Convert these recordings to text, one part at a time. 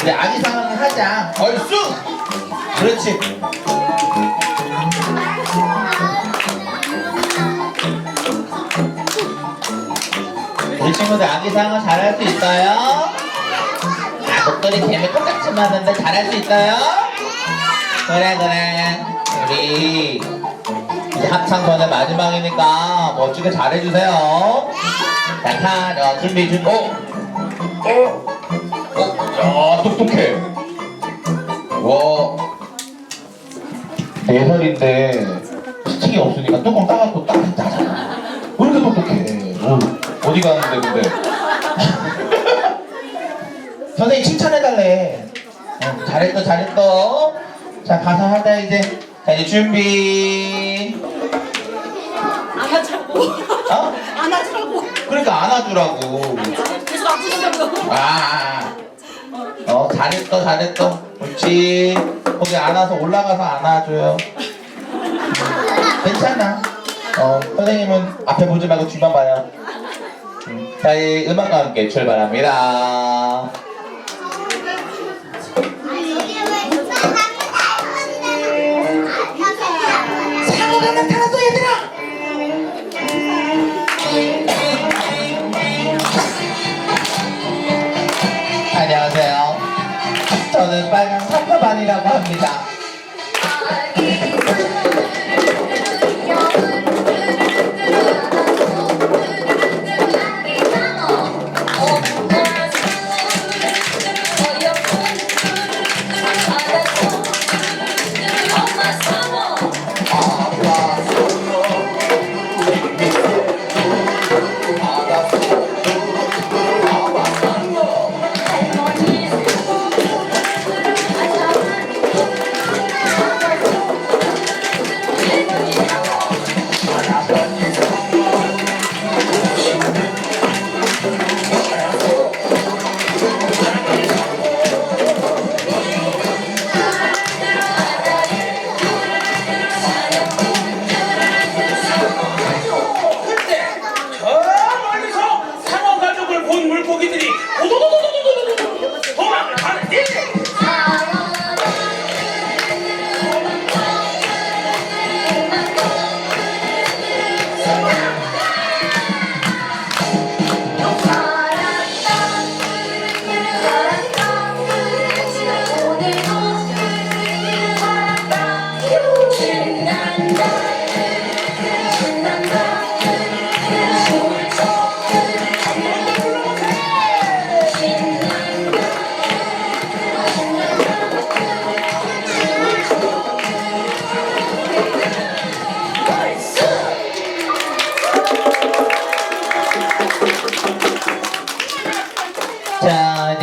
그래 아기상은 하자 얼쑤 그렇지 우리 친구들 아기상은 잘할 수 있어요? 아 목소리 개미 똑같지만 한데 잘할 수 있어요? 그래 그래 우리 이제 합창 전에 마지막이니까 멋지게 잘해주세요 자 타러 준비 준비 오! 오! 어? 야, 똑똑해. 와. 네 살인데 스틱이 없으니까 뚜껑 따갖고 딱 따잖아. 왜 이렇게 똑똑해? 어, 어디 가는데 근데? 선생님 칭찬해달래. 어, 잘했어 잘했어. 자 가서 하자 이제. 자 이제 준비. 안아주라고. 어? 안아주라고. 그러니까 안아주라고. 계속 아프신다고. 아. 어 잘했어 잘했어. 그렇지. 거기 안아서 올라가서 안아줘요. 괜찮아. 어 선생님은 앞에 보지 말고 뒤만 봐요. 음, 자, 이 음악과 함께 출발합니다. 저는 빨간 상어반이라고 합니다.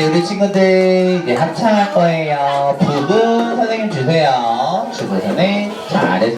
우리 친구들 이제 합창할 거예요. 부분 선생님 주세요. 주부 선생 잘했